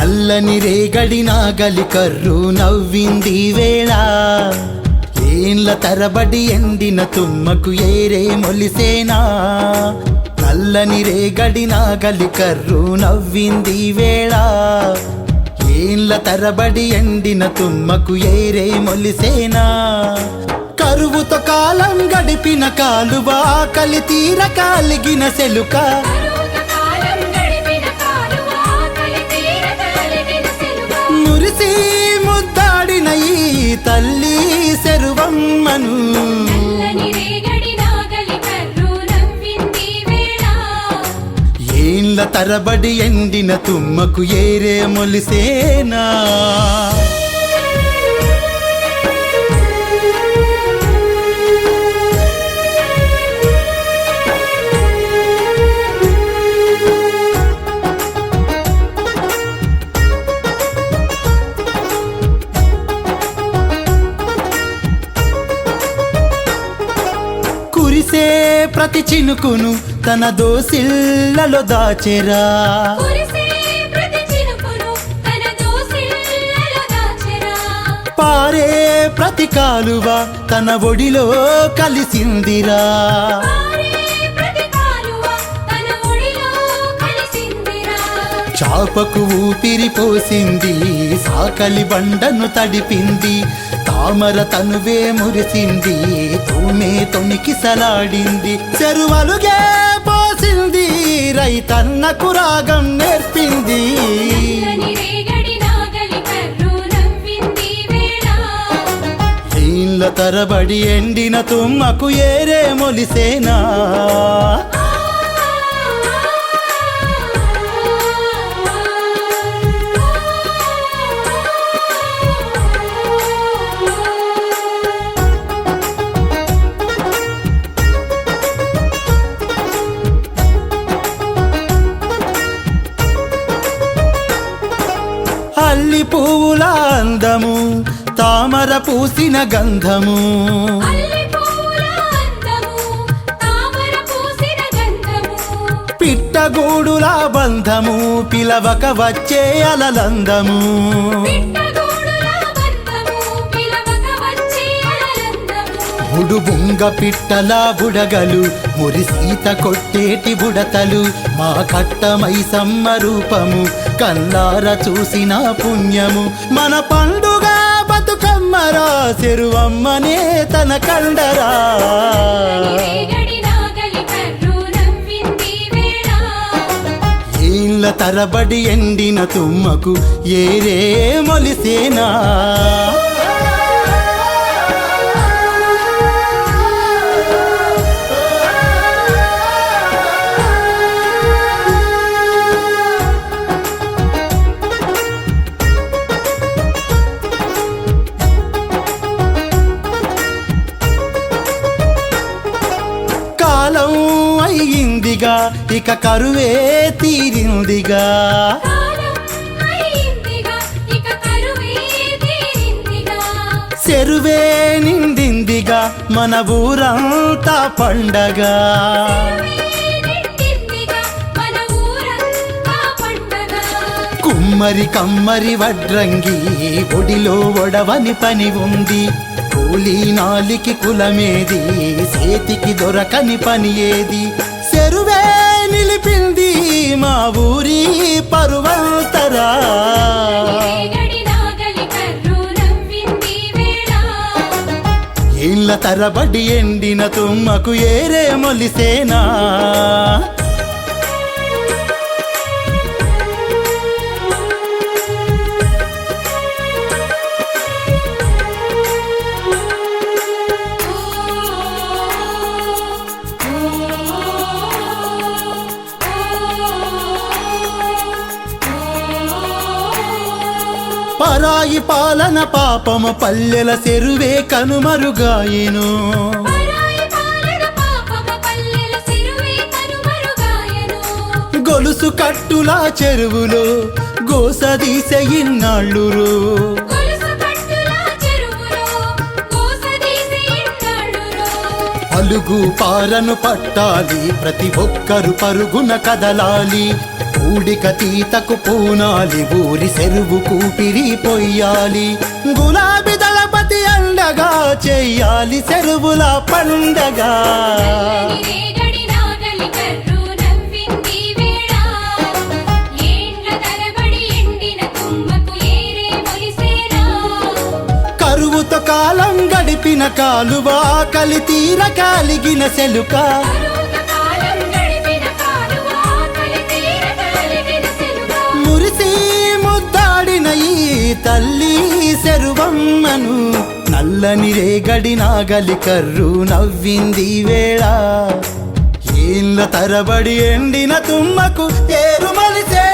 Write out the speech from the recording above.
నల్లని రేగడి నాగలి కర్రు నవ్వింది వేళ. ఏండ్ల తరబడి ఎండిన తుమ్మకు ఏరే మొలిసేనా? నల్లని రేగడి నాగలి కర్రు నవ్వింది వేళ. ఏండ్ల తరబడి ఎండిన తుమ్మకు ఏరే మొలిసేనా? కరువుతో కాలం గడిపిన కాలువ ఆకలి తీర కాలిగిన సెలుక. ఏండ్ల తరబడి ఎండిన తుమ్మకు ఏరే మొలిసేనా? ప్రతి చినుకును తన దోసిళ్ళలో దాచెరా. పారే ప్రతి కాలువ తన ఒడిలో కలిసిందిరా చాపకు ఊపిరి పోసింది సాకలి బండను తడిపింది తామర తనువే మురిసింది తూమే తొనికి సలాడింది. చెరువలుగే పోసింది రైతన్నకు రాగం నేర్పింది. తరబడి ఎండిన తుమ్మకు ఏరే మొలిసేనా? అల్లి పువ్వుల అందము, తామర పూసిన గంధము. పిట్టగూడుల బంధము పిలవక వచ్చే అలలందము అలలందము. బుడుబుంగ పిట్టల బుడగలు మురిసీత కొట్టేటి బుడతలు మా కట్టమై సమ్మ రూపము కల్లార చూసిన పుణ్యము మన పండుగ బతుకమ్మరా చెరువమ్మనే తన కండరా ఏళ్ళ తరబడి ఎండిన తుమ్మకు ఏరే మొలిసేనా తీరిందిగా ఇక కరువే తీరిందిగా. చెరువే నిండిందిగా మన ఊరంతా పండగా నిండిందిగా, మన ఊరంతా పండగ. కుమ్మరి కమ్మరి వడ్రంగి ఒడిలో ఒడవని పని ఉంది కూలీ నాలికి కులమేది చేతికి దొరకని పని ఏది చెరువే నిలిపింది మా ఊరి పరువంతరా. ఇళ్ళ తరబడి ఎండిన తుమ్మకు ఏరే మొలిసేనా? పరాయి పాలన పాపము పల్లెల చెరువే కనుమరుగాయెను. గొలుసు కట్టులా చెరువులో గోసదీసె ఇన్నాళ్ళురో. అలుగు పారను పట్టాలి ప్రతి ఒక్కరు పరుగున కదలాలి ఊడిక తీతకు పూనాలి ఊరి సెరువు కూపిరి పొయ్యాలి. గులాబీ దళపతి అండగా చెయ్యాలి సెరువుల పండగా. కరువుతో కాలం గడిపిన కాలువా కలి తీర కాలిగిన సెలుక. తల్లి శరువమ్మను నల్లని రేగడి నాగలి కర్రు నవ్వింది వేళ. ఏళ్ళ తరబడి ఎండిన తుమ్మకు ఏరుమలిసే